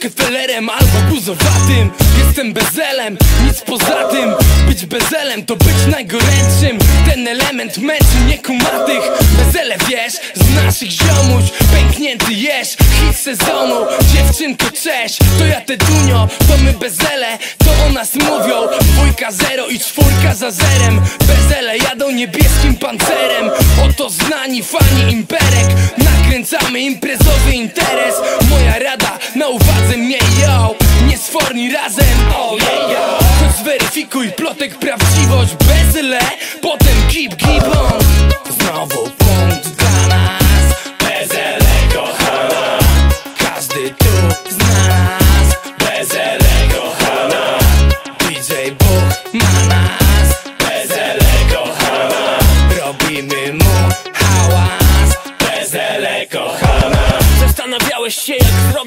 Rockefellerem albo guzowatym Jestem bezelem, nic poza tym. Być bezelem to być najgorętszym. Ten element męczy niekumatych Bezele wiesz, z naszych ziomuś Pęknięty jesz, hit sezonu Dziewczynko cześć, to ja te dunio To my bezele, to o nas mówią Dwójka zero i czwórka za zerem. Bezele jadą niebieskim pancerem. Oto znani fani imperek. Nakręcamy imprezowy interes. Moja rada na uwadze miej yo Nie sforni razem, oh yeah, yeah. Choć zweryfikuj plotek prawdziwość Bezele, potem keep, keep on. Znowu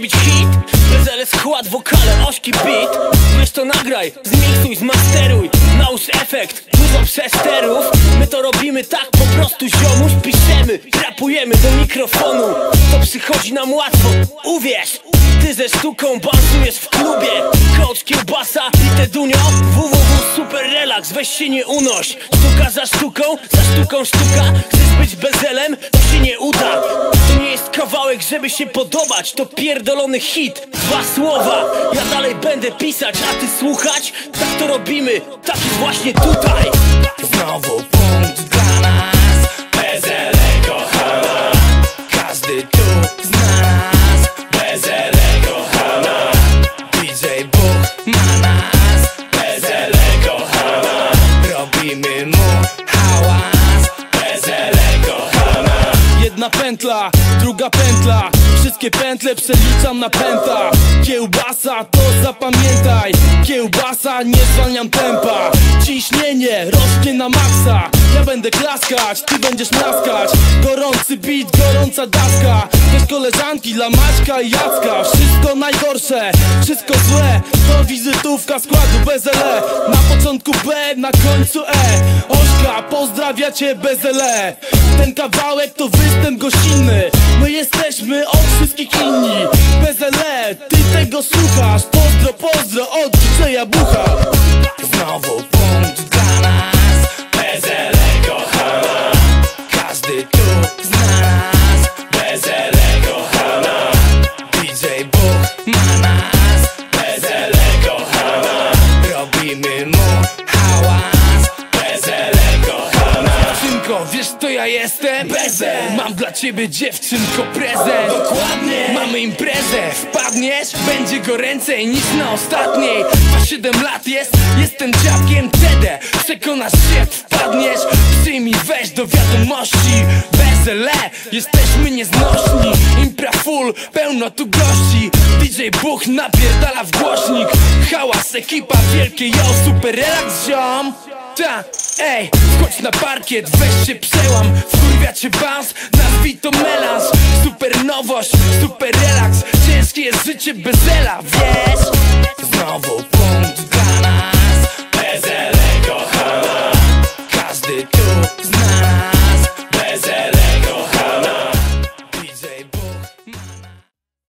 zrobić hit. Bezele skład, wokale, ośki beat. Weź to nagraj, zmiksuj, zmasteruj. Nałóż efekt, dużo przesterów. My to robimy tak po prostu ziomuś Piszemy, rapujemy do mikrofonu. To przychodzi nam łatwo, uwierz. Ty ze sztuką bansujesz w klubie. Coach kiełbasa i te dunio www relax, weź się nie unoś. Sztuka za sztuką, za sztuką sztuka. Chcesz być bezelem, to się nie uda. To nie jest kawałek, żeby się podobać. To pierdolony hit, dwa słowa. Ja dalej będę pisać, a ty słuchać? Tak to robimy, tak jest właśnie tutaj. Znowu punkt dla nas. Bezele kochana. Każdy tu z nas. Bezele kochana. DJ Bóg ma nas Jedna pętla, druga pętla. Wszystkie pętle przeliczam na pęta. Kiełbasa to zapamiętaj. Kiełbasa, nie zwalniam tempa. Ciśnienie rośnie na maksa. Ja będę klaskać, ty będziesz naskać Gorący beat, gorąca daska. Też koleżanki dla Maćka i Jacka. Wszystko najgorsze, wszystko złe. To wizytówka składu BZL Na początku B, na końcu E. Ośka, pozdrawia cię Ten kawałek to występ gościnny My jesteśmy od wszystkich inni. BZL, ty tego słuchasz. Pozdro, pozdro od DJ Bucha. Znowu punkt Wiesz to ja jestem? Bezel Mam dla ciebie dziewczynko prezent Dokładnie. Mamy imprezę. Wpadniesz? Będzie goręcej niż na ostatniej. Ma 7 lat jest Jestem dziadkiem TD Przekonasz się, wpadniesz. Przyjmij, weź do wiadomości. Bezele Jesteśmy nieznośni. Impra full, pełno tu gości. DJ Buch napierdala w głośnik. Hałas, ekipa wielkie, yo, super relaks ziom ta, ej, wchodź na parkiet, weź się przełam Wkurwiacie bans, nazwij to melans Super nowość, super relaks Ciężkie jest życie bez wiesz? Znowu punkt dla nas Bez elego Każdy tu zna.